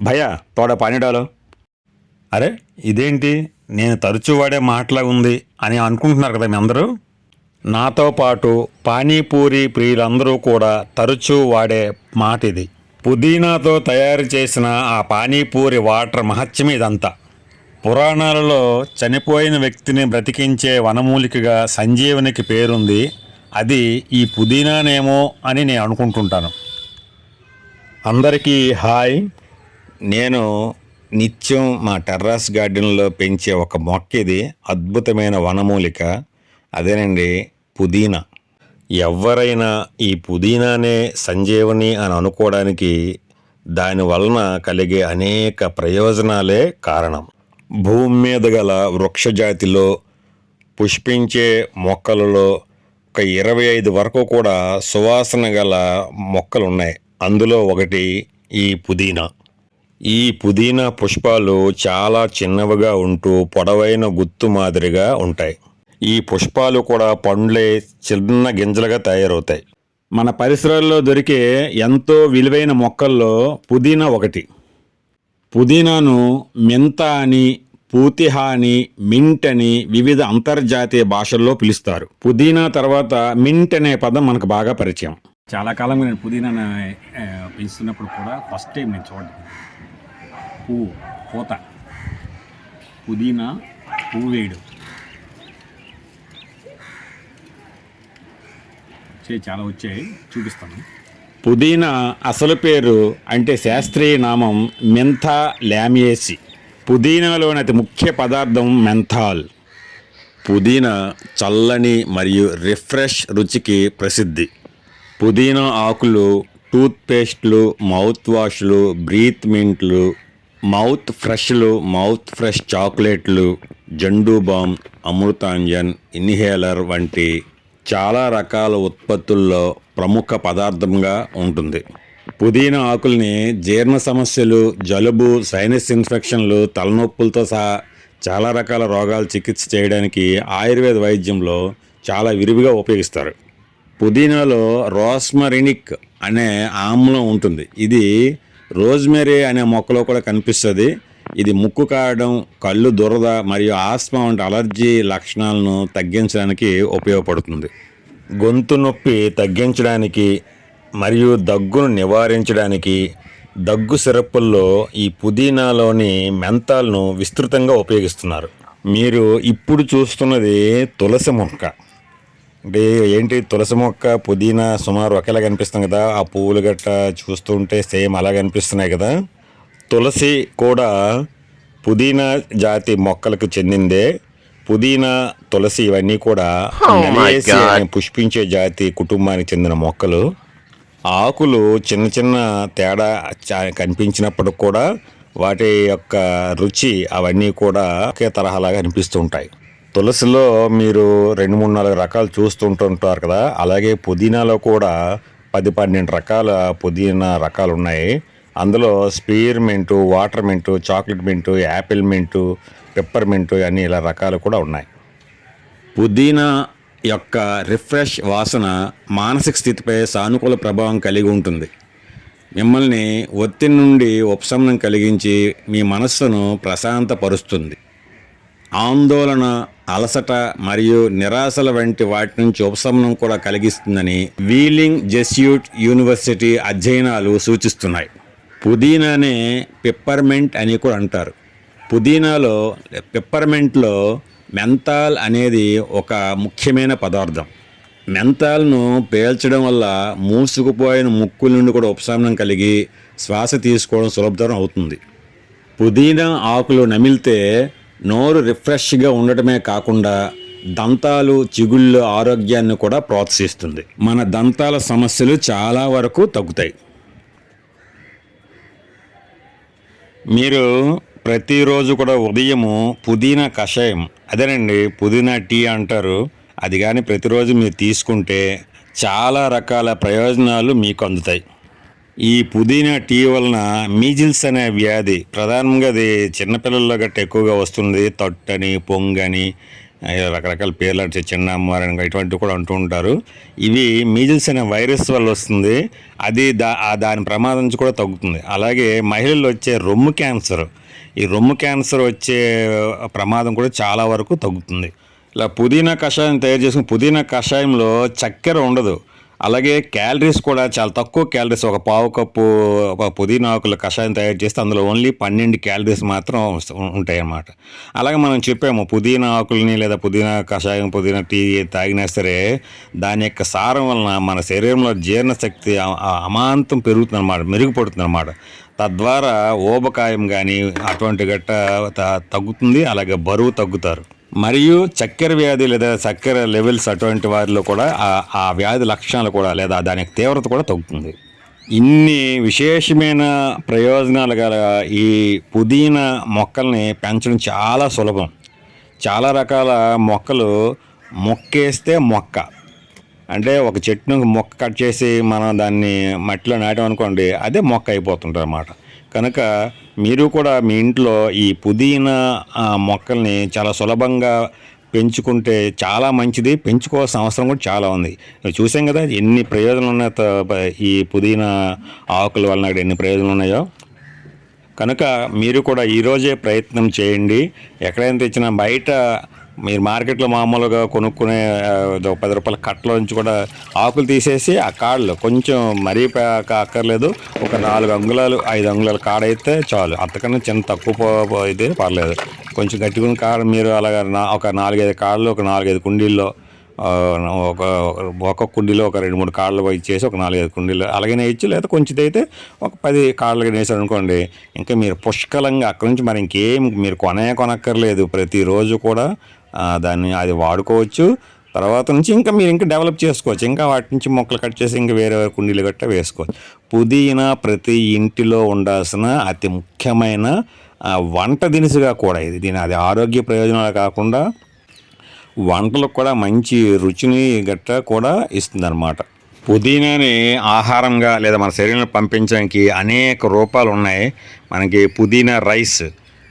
భయ తోడ పానిడాలో. అరే ఇదేంటి? నేను తరచూ వాడే మాటలా ఉంది అని అనుకుంటున్నారు కదా మీ అందరూ? నాతో పాటు పానీపూరి ప్రియులందరూ కూడా తరచూ వాడే మాట ఇది. పుదీనాతో తయారు చేసిన ఆ పానీపూరి వాటర్ మహత్యం ఇదంతా. పురాణాలలో చనిపోయిన వ్యక్తిని బ్రతికించే వనమూలికగా సంజీవనికి పేరుంది అది ఈ పుదీనానేమో అని నేను అనుకుంటుంటాను. అందరికీ హాయ్. నేను నిత్యం మా టెర్రస్ గార్డెన్లో పెంచే ఒక మొక్క ఇది. అద్భుతమైన వనమూలిక. అదేనండి పుదీనా. ఎవరైనా ఈ పుదీనానే సంజీవని అని అనుకోవడానికి దాని వలన కలిగే అనేక ప్రయోజనాలే కారణం. భూమి మీద గల వృక్షజాతిలో పుష్పించే మొక్కలలో ఒక ఇరవై ఐదు వరకు కూడా సువాసన గల మొక్కలు ఉన్నాయి అందులో ఒకటి ఈ పుదీనా. ఈ పుదీనా పుష్పాలు చాలా చిన్నవిగా ఉంటూ పొడవైన గుత్తు మాదిరిగా ఉంటాయి. ఈ పుష్పాలు కూడా పండ్లే చిన్న గింజలుగా తయారవుతాయి. మన పరిసరాల్లో దొరికే ఎంతో విలువైన మొక్కల్లో పుదీనా ఒకటి. పుదీనాను మెంత అని పూతిహా అని మింట్ అని వివిధ అంతర్జాతీయ భాషల్లో పిలుస్తారు. పుదీనా తర్వాత మింట్ అనే పదం మనకు బాగా పరిచయం. చాలా కాలంగా నేను పుదీనా పెంచుతున్నప్పుడు కూడా ఫస్ట్ టైం నేను చూడండి పువ్వు పూత. పుదీనా పువ్వు వేయడం చాలా వచ్చాయి. చూపిస్తాను. పుదీనా అసలు పేరు అంటే శాస్త్రీయ నామం మెంథా లామియేసి. పుదీనాలోని అతి ముఖ్య పదార్థం మెంథాల్. పుదీనా చల్లని మరియు రిఫ్రెష్ రుచికి ప్రసిద్ధి. పుదీనా ఆకులు టూత్పేస్ట్లు మౌత్ వాష్లు బ్రీత్ మింట్లు మౌత్ ఫ్రెష్లు మౌత్ ఫ్రెష్ చాక్లెట్లు జండు బామ్ అమృతాంజన్ ఇన్హేలర్ వంటి చాలా రకాల ఉత్పత్తుల్లో ప్రముఖ పదార్థంగా ఉంటుంది. పుదీనా ఆకుల్ని జీర్ణ సమస్యలు జలుబు సైనస్ ఇన్ఫెక్షన్లు తలనొప్పులతో సహా చాలా రకాల రోగాలు చికిత్స చేయడానికి ఆయుర్వేద వైద్యంలో చాలా విరివిగా ఉపయోగిస్తారు. పుదీనాలో రోస్మరినిక్ అనే ఆమ్లం ఉంటుంది. ఇది రోజ్మెరీ అనే మొక్కలో కూడా కనిపిస్తుంది. ఇది ముక్కు కారడం కళ్ళు దురద మరియు ఆస్మా వంటి అలర్జీ లక్షణాలను తగ్గించడానికి ఉపయోగపడుతుంది. గొంతు నొప్పి తగ్గించడానికి మరియు దగ్గును నివారించడానికి దగ్గు సిరప్పుల్లో ఈ పుదీనాలోని మెంతాలను విస్తృతంగా ఉపయోగిస్తున్నారు. మీరు ఇప్పుడు చూస్తున్నది తులసి మొక్క. అంటే ఏంటి తులసి మొక్క పుదీనా సుమారు ఒకేలా కనిపిస్తుంది కదా? ఆ పువ్వులు గట్ట చూస్తుంటే సేమ్ అలా కనిపిస్తున్నాయి కదా? తులసి కూడా పుదీనా జాతి మొక్కలకు చెందిందే. పుదీనా తులసి ఇవన్నీ కూడా అనే పుష్పించే జాతి కుటుంబానికి చెందిన మొక్కలు. ఆకులు చిన్న చిన్న తేడా కనిపించినప్పుడు కూడా వాటి యొక్క రుచి అవన్నీ కూడా ఒకే తరహాలాగా అనిపిస్తూ ఉంటాయి. తులసిలో మీరు రెండు మూడు నాలుగు రకాలు చూస్తుంటుంటారు కదా. అలాగే పుదీనాలో కూడా పది పన్నెండు రకాల పుదీనా రకాలు ఉన్నాయి. అందులో spear mint water mint chocolate mint apple mint pepper mint అన్ని ఇలా రకాలు కూడా ఉన్నాయి. పుదీనా యొక్క రిఫ్రెష్ వాసన మానసిక స్థితిపై సానుకూల ప్రభావం కలిగి ఉంటుంది. మిమ్మల్ని ఒత్తిడి నుండి ఉపశమనం కలిగించి మీ మనస్సును ప్రశాంతపరుస్తుంది. ఆందోళన అలసట మరియు నిరాశల వంటి వాటి నుంచి ఉపశమనం కూడా కలిగిస్తుందని వీలింగ్ జెస్యూట్ యూనివర్సిటీ అధ్యయనాలు సూచిస్తున్నాయి. పుదీనానే పిప్పర్మెంట్ అని కూడా అంటారు. పుదీనాలో పిప్పర్మెంట్లో మెంతాల్ అనేది ఒక ముఖ్యమైన పదార్థం. మెంతాల్ను పేల్చడం వల్ల మూసుకుపోయిన ముక్కుల నుండి కూడా ఉపశమనం కలిగి శ్వాస తీసుకోవడం సులభతరం అవుతుంది. పుదీనా ఆకులు నమిలితే నోరు రిఫ్రెష్గా ఉండటమే కాకుండా దంతాలు చిగుళ్ళు ఆరోగ్యాన్ని కూడా ప్రోత్సహిస్తుంది. మన దంతాల సమస్యలు చాలా వరకు తగ్గుతాయి. మీరు ప్రతిరోజు కూడా ఉదయము పుదీనా కషాయం అదేనండి పుదీనా టీ అంటారు. అది కానీ ప్రతిరోజు మీరు తీసుకుంటే చాలా రకాల ప్రయోజనాలు మీకు అందుతాయి. ఈ పుదీనా టీ వలన మీజిల్స్ అనే వ్యాధి ప్రధానంగా అది చిన్నపిల్లల్లో గట్ట ఎక్కువగా వస్తుంది. తొట్టని పొంగని రకరకాల పేర్లు అంటే చిన్న అమ్మవారు ఇటువంటివి కూడా అంటూ ఉంటారు. ఇవి మీజిల్స్ అనే వైరస్ వల్ల వస్తుంది. అది దా దాని ప్రమాదం నుంచి కూడా తగ్గుతుంది. అలాగే మహిళల్లో వచ్చే రొమ్ము క్యాన్సర్. ఈ రొమ్ము క్యాన్సర్ వచ్చే ప్రమాదం కూడా చాలా వరకు తగ్గుతుంది. ఇలా పుదీనా కషాయం తయారు చేసుకుని పుదీనా కషాయంలో చక్కెర ఉండదు. అలాగే క్యాలరీస్ కూడా చాలా తక్కువ క్యాలరీస్. ఒక పావు కప్పు ఒక పుదీనా ఆకుల కషాయం తయారు చేస్తే అందులో ఓన్లీ పన్నెండు క్యాలరీస్ మాత్రం ఉంటాయి అన్నమాట అలాగే మనం చెప్పాము పుదీనా ఆకులని లేదా పుదీనా కషాయం పుదీనా టీ తాగినా సరే దాని యొక్క సారం వలన మన శరీరంలో జీర్ణశక్తి అమాంతం పెరుగుతుంది అనమాట మెరుగుపడుతుంది అనమాట తద్వారా ఊబకాయం కానీ అటువంటి గట్ట త- తగ్గుతుంది అలాగే బరువు తగ్గుతారు. మరియు చక్కెర వ్యాధి లేదా చక్కెర లెవెల్స్ అటువంటి వారిలో కూడా ఆ- వ్యాధి లక్షణాలు కూడా లేదా దాని తీవ్రత కూడా తగ్గుతుంది. ఇన్ని విశేషమైన ప్రయోజనాలు గల ఈ పుదీనా మొక్కల్ని పెంచడం చాలా సులభం. చాలా రకాల మొక్కలు మొక్కేస్తే మొక్క. అంటే ఒక చెట్టును మొక్క కట్ చేసి మనం దాన్ని మట్టిలో నాటామనుకోండి అదే మొక్క అయిపోతుంటుంది అన్నమాట కనుక మీరు కూడా మీ ఇంట్లో ఈ పుదీనా మొక్కల్ని చాలా సులభంగా పెంచుకుంటే చాలా మంచిది. పెంచుకోవాల్సిన అవసరం కూడా చాలా ఉంది. చూసాం కదా ఎన్ని ప్రయోజనాలు ఉన్నాయో ఈ పుదీనా ఆకుల వలన ఎన్ని ప్రయోజనాలు ఉన్నాయో కనుక మీరు కూడా ఈరోజే ప్రయత్నం చేయండి. ఎక్కడైనా తెచ్చినా బయట మీరు మార్కెట్లో మామూలుగా కొనుక్కునే పది రూపాయల కట్టలో నుంచి కూడా ఆకులు తీసేసి ఆ కాళ్ళు కొంచెం మరీ అక్కర్లేదు. ఒక నాలుగు అంగుళాలు ఐదు అంగుళాల కాడ అయితే చాలు. అంతకన్నా చిన్న తక్కువ అయితే పర్లేదు. కొంచెం గట్టిగా కాడ మీరు అలాగా నా ఒక నాలుగైదు కాళ్ళు ఒక నాలుగైదు కుండీల్లో ఒక ఒక కుండీలో ఒక రెండు మూడు కాళ్ళు ఇచ్చేసి ఒక నాలుగైదు కుండీలు అలాగే వేయచ్చు లేదా కొంచెం అయితే ఒక పది కాళ్ళకి వేసారు అనుకోండి ఇంకా మీరు పుష్కలంగా అక్కడి నుంచి మరి ఇంకేం మీరు కొనే కొనక్కర్లేదు. ప్రతిరోజు కూడా దాన్ని అది వాడుకోవచ్చు. తర్వాత నుంచి ఇంకా మీరు ఇంకా డెవలప్ చేసుకోవచ్చు. ఇంకా వాటి నుంచి మొక్కలు కట్ చేసి ఇంకా వేరే వేరే కుండీలు గట్ట వేసుకోవచ్చు. పుదీనా ప్రతి ఇంటిలో ఉండాల్సిన అతి ముఖ్యమైన వంట దినుసుగా కూడా ఇది. దీని అది ఆరోగ్య ప్రయోజనాలు కాకుండా వంటలకు కూడా మంచి రుచిని గట్ట కూడా ఇస్తుందన్నమాట. పుదీనాని ఆహారంగా లేదా మన శరీరంలో పంపించడానికి అనేక రూపాలు ఉన్నాయి. మనకి పుదీనా రైస్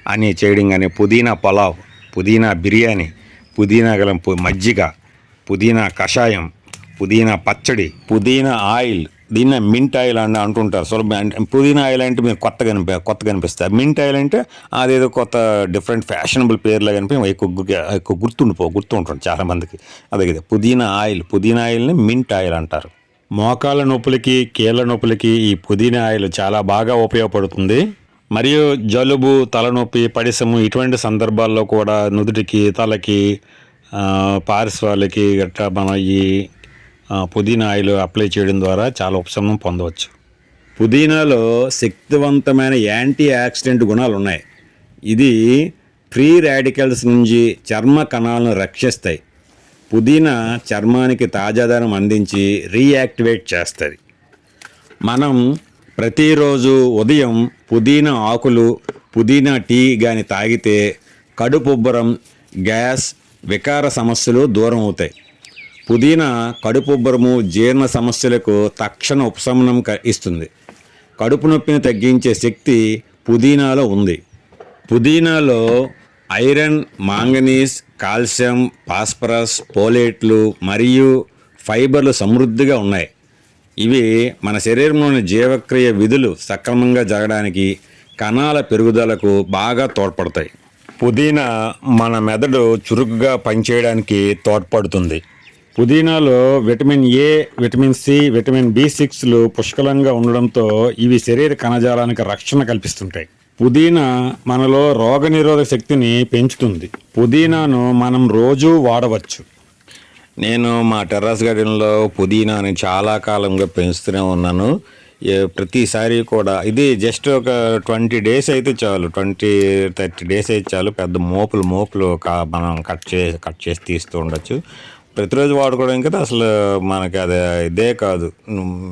అని చేయడం కానీ పుదీనా పలావ్ పుదీనా బిర్యానీ పుదీనా గల పు- మజ్జిగ పుదీనా కషాయం పుదీనా పచ్చడి పుదీనా ఆయిల్ దీన్ని మింట్ ఆయిల్ అని అంటుంటారు. సులభ అంటే పుదీనా ఆయిల్ అంటే మీరు కొత్త కనిపి కొత్త కనిపిస్తుంది మింట్ ఆయిల్ అంటే అదేదో కొత్త డిఫరెంట్ ఫ్యాషనబుల్ పేర్లు కనిపి ఎక్కువ ఎక్కువ గుర్తుండిపో గుర్తుంటుంది చాలా మందికి అదే కదా పుదీనా ఆయిల్ పుదీనా ఆయిల్ని మింట్ ఆయిల్ అంటారు. మోకాళ్ళ నొప్పులకి కీళ్ళ నొప్పులకి ఈ పుదీనా ఆయిల్ చాలా బాగా ఉపయోగపడుతుంది. మరియు జలుబు తలనొప్పి పడిసము ఇటువంటి సందర్భాల్లో కూడా నుదుటికి తలకి పారిశ్వాలకి గట్రా మనం ఈ పుదీనా ఆయిల్ అప్లై చేయడం ద్వారా చాలా ఉపశమనం పొందవచ్చు. పుదీనాలో శక్తివంతమైన యాంటీ యాక్సిడెంట్ గుణాలు ఉన్నాయి. ఇది ఫ్రీ రాడికల్స్ నుంచి చర్మ కణాలను రక్షిస్తాయి. పుదీనా చర్మానికి తాజాదనం అందించి రీయాక్టివేట్ చేస్తుంది. మనం ప్రతిరోజు ఉదయం పుదీనా ఆకులు పుదీనా టీ కానీ తాగితే కడుపుబ్బరం గ్యాస్ వికార సమస్యలు దూరం అవుతాయి. పుదీనా కడుపుబ్బరము జీర్ణ సమస్యలకు తక్షణ ఉపశమనం క- ఇస్తుంది. కడుపు నొప్పిని తగ్గించే శక్తి పుదీనాలో ఉంది. పుదీనాలో ఐరన్ మాంగనీస్ కాల్షియం ఫాస్ఫరస్ పోలేట్లు మరియు ఫైబర్లు సమృద్ధిగా ఉన్నాయి. ఇవి మన శరీరంలోని జీవక్రియ విధులు సక్రమంగా జరగడానికి కణాల పెరుగుదలకు బాగా తోడ్పడతాయి. పుదీనా మన మెదడు చురుకుగా పనిచేయడానికి తోడ్పడుతుంది. పుదీనాలో vitamin A vitamin C vitamin B సిక్స్లు పుష్కలంగా ఉండడంతో ఇవి శరీర కణజాలానికి రక్షణ కల్పిస్తుంటాయి. పుదీనా మనలో రోగనిరోధక శక్తిని పెంచుతుంది. పుదీనాను మనం రోజూ వాడవచ్చు. నేను మా టెర్రస్ గార్డెన్లో పుదీనాని చాలా కాలంగా పెంచుతూనే ఉన్నాను. ప్రతిసారి కూడా ఇది జస్ట్ ఒక ట్వంటీ డేస్ అయితే చాలు. ట్వంటీ థర్టీ డేస్ అయితే చాలు. పెద్ద మోపులు మోపులు కా- మనం కట్ చేసి కట్ చేసి తీస్తూ ఉండొచ్చు. ప్రతిరోజు వాడుకోవడం కదా అసలు మనకి అది ఇదే కాదు.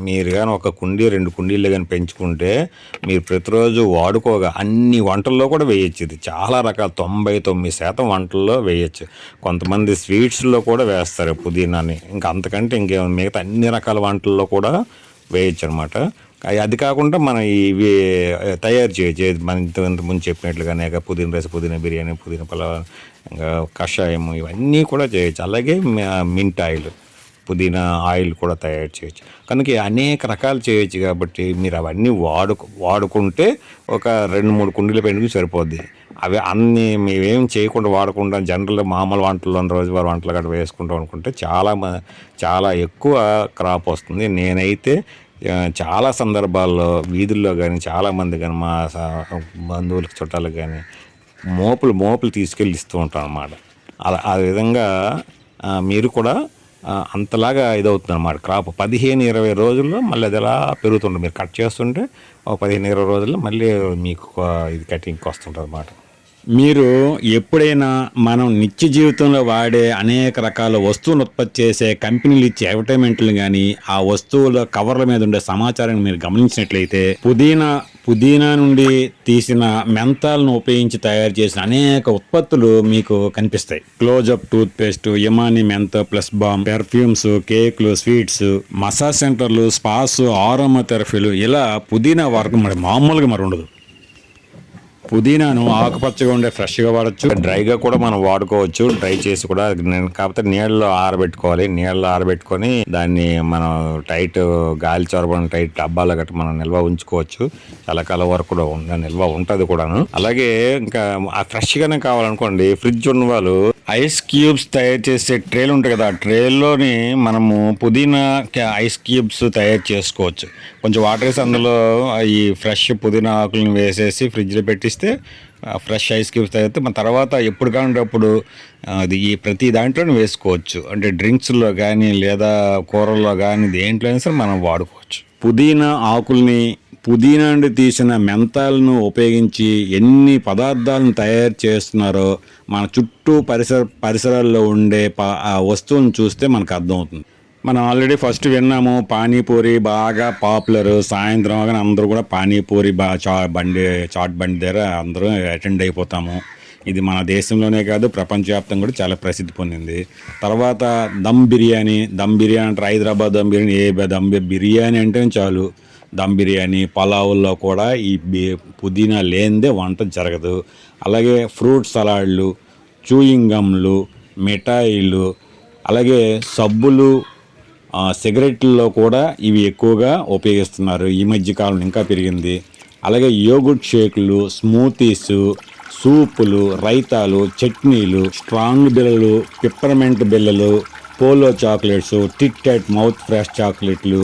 మీరు కానీ ఒక కుండీ రెండు కుండీలు కానీ పెంచుకుంటే మీరు ప్రతిరోజు వాడుకోగా అన్ని వంటల్లో కూడా వేయచ్చు ఇది. చాలా రకాల తొంభై తొమ్మిది శాతం వంటల్లో వేయచ్చు. కొంతమంది స్వీట్స్లో కూడా వేస్తారు పుదీనాని. ఇంకా అంతకంటే ఇంకేమైనా మిగతా అన్ని రకాల వంటల్లో కూడా వేయచ్చు అనమాట అది కాకుండా మనం ఇవి తయారు చేయొచ్చు మనం ఇంత ఇంత ముందు చెప్పినట్లుగానే ఇక పుదీనా రైస్ పుదీనా బిర్యానీ పుదీనా పలావ్ ఇంకా కషాయం ఇవన్నీ కూడా చేయొచ్చు. అలాగే మింట్ ఆయిల్ పుదీనా ఆయిల్ కూడా తయారు చేయొచ్చు. కనుక అనేక రకాలు చేయొచ్చు కాబట్టి మీరు అవన్నీ వాడు వాడుకుంటే ఒక రెండు మూడు కుండీల పెట్టుకుని సరిపోద్ది. అవి అన్నీ మేమేం చేయకుండా వాడకుండా జనరల్ మామూలు వంటలు రోజువారి వంటలు గట్రా వేసుకుంటాం అనుకుంటే చాలా మ- చాలా ఎక్కువ క్రాప్ వస్తుంది. నేనైతే చాలా సందర్భాల్లో వీధుల్లో కానీ చాలామంది కానీ మా స- బంధువులకు చుట్టాలకు కానీ మోపులు మోపులు తీసుకెళ్ళి ఇస్తూ ఉంటాం అన్నమాట. అలా ఆ విధంగా మీరు కూడా అంతలాగా ఇదవుతుంది అనమాట క్రాప్ పదిహేను ఇరవై రోజుల్లో మళ్ళీ అది ఎలా పెరుగుతుంటుంది మీరు కట్ చేస్తుంటే ఒక పదిహేను ఇరవై రోజుల్లో మళ్ళీ మీకు ఇది కటింగ్కి వస్తుంటుంది అనమాట మీరు ఎప్పుడైనా మనం నిత్య జీవితంలో వాడే అనేక రకాల వస్తువులు ఉత్పత్తి చేసే కంపెనీలు ఇచ్చే అడ్వర్టైజ్మెంట్లు కానీ ఆ వస్తువుల కవర్ల మీద ఉండే సమాచారాన్ని మీరు గమనించినట్లయితే పుదీనా పుదీనా నుండి తీసిన మెంతాలను ఉపయోగించి తయారు చేసిన అనేక ఉత్పత్తులు మీకు కనిపిస్తాయి. Closeup tooth paste యమాని మెంత plus balm perfumes కేక్లు స్వీట్స్ మసాజ్ సెంటర్లు స్పాస్ ఆరోమా థెరపీలు ఇలా పుదీనా వరకు మరి మామూలుగా మరి ఉండదు. పుదీనాను ఆకుపచ్చగా ఉండే ఫ్రెష్గా వాడచ్చు. డ్రైగా కూడా మనం వాడుకోవచ్చు. డ్రై చేసి కూడా నేను కాకపోతే నీళ్ళలో ఆరబెట్టుకోవాలి. నీళ్ళలో ఆరబెట్టుకొని దాన్ని మనం టైట్ గాలి చొరబడిన టైట్ డబ్బాలో గట్రా మనం నిల్వ ఉంచుకోవచ్చు. చాలా కాలం వరకు కూడా నిల్వ ఉంటుంది కూడాను. అలాగే ఇంకా ఆ ఫ్రెష్గానే కావాలనుకోండి ఫ్రిడ్జ్ ఉన్న వాళ్ళు ఐస్ క్యూబ్స్ తయారు చేసే ట్రేలు ఉంటాయి కదా ఆ ట్రేల్లోని మనము పుదీనా ఐస్ క్యూబ్స్ తయారు చేసుకోవచ్చు. కొంచెం వాటర్ వేసి అందులో ఈ ఫ్రెష్ పుదీనా ఆకులను వేసేసి ఫ్రిడ్జ్లో పెట్టి ఆ ఫ్రెష్ ఐస్ క్యూబ్స్ తాగితే మన తర్వాత ఎప్పుడు కావాలంటే అప్పుడు అది ఈ ప్రతి దాంట్లోనే వేసుకోవచ్చు. అంటే డ్రింక్స్లో కానీ లేదా కూరల్లో కానీ దేంట్లో అయినా సరే మనం వాడుకోవచ్చు. పుదీనా ఆకుల్ని పుదీనా నుండి తీసిన మెంతాలను ఉపయోగించి ఎన్ని పదార్థాలను తయారు చేస్తున్నారో మన చుట్టూ పరిసర పరిసరాల్లో ఉండే ప- ఆ వస్తువులను చూస్తే మనకు అర్థమవుతుంది. మనం ఆల్రెడీ ఫస్ట్ విన్నాము పానీపూరి బాగా పాపులర్ సాయంత్రం కానీ అందరూ కూడా పానీపూరి బా చా బండి చాట్ బండి దగ్గర అందరూ అటెండ్ అయిపోతాము. ఇది మన దేశంలోనే కాదు ప్రపంచవ్యాప్తంగా కూడా చాలా ప్రసిద్ధి పొందింది. తర్వాత దమ్ బిర్యానీ దమ్ బిర్యానీ అంటే హైదరాబాద్ దమ్ బిర్యానీ ఏ దమ్ బిర్యానీ అంటే చాలు. దమ్ బిర్యానీ పలావుల్లో కూడా ఈ బి- పుదీనా లేనిదే వంట జరగదు. అలాగే ఫ్రూట్ సలాడ్లు చూయింగ్ గమ్లు మిఠాయిలు అలాగే సబ్బులు సిగరెట్లలో కూడా ఇవి ఎక్కువగా ఉపయోగిస్తున్నారు. ఈ మధ్య కాలం ఇంకా పెరిగింది. అలాగే యోగుట్ షేకులు స్మూతీస్ సూపులు రైతాలు చట్నీలు స్ట్రాంగ్ బిళ్ళలు పిప్పర్మెంట్ బిళ్ళలు పోలో చాక్లెట్స్ టిట్ టాట్ మౌత్ ఫ్రెష్ చాక్లెట్లు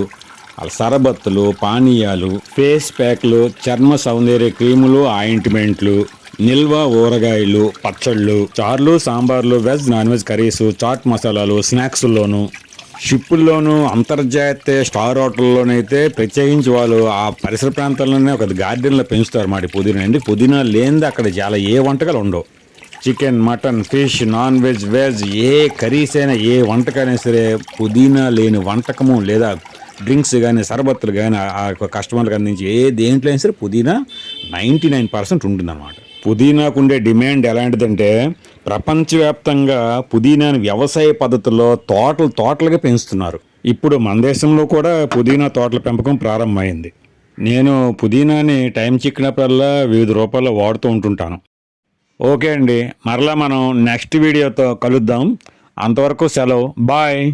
సరబత్తులు పానీయాలు ఫేస్ ప్యాక్లు చర్మ సౌందర్య క్రీములు ఆయింట్మెంట్లు నిల్వ ఊరగాయలు పచ్చళ్ళు చార్లు సాంబార్లు veg non veg curries chaat మసాలాలు స్నాక్స్లోను షిప్పుల్లోనూ అంతర్జాతీయ స్టార్ హోటల్లోనైతే ప్రత్యేకించి వాళ్ళు ఆ పరిసర ప్రాంతాల్లోనే ఒక గార్డెన్లో పెంచుతారు మాట పుదీనా. ఎందుకు పుదీనా లేనిది అక్కడ చాలా ఏ వంటకాలు ఉండవు. Chicken mutton fish non veg veg ఏ కర్రీస్ అయినా ఏ వంటకైనా సరే పుదీనా లేని వంటకము లేదా డ్రింక్స్ కానీ సరబత్తులు కానీ ఆ యొక్క కస్టమర్లకు అందించి ఏ దేంట్లో అయినా సరే పుదీనా నైంటీ నైన్ పర్సెంట్ ఉంటుందన్నమాట. పుదీనాకు ఉండే డిమాండ్ ఎలాంటిదంటే ప్రపంచవ్యాప్తంగా పుదీనాని వ్యవసాయ పద్ధతుల్లో తోటలు తోటలుగా పెంచుతున్నారు. ఇప్పుడు మన దేశంలో కూడా పుదీనా తోటల పెంపకం ప్రారంభమైంది. నేను పుదీనాని టైం చిక్కినప్పుడల్లా వివిధ రూపాల్లో వాడుతూ ఉంటుంటాను. ఓకే అండి మరలా మనం నెక్స్ట్ వీడియోతో కలుద్దాం. అంతవరకు సెలవు. బాయ్.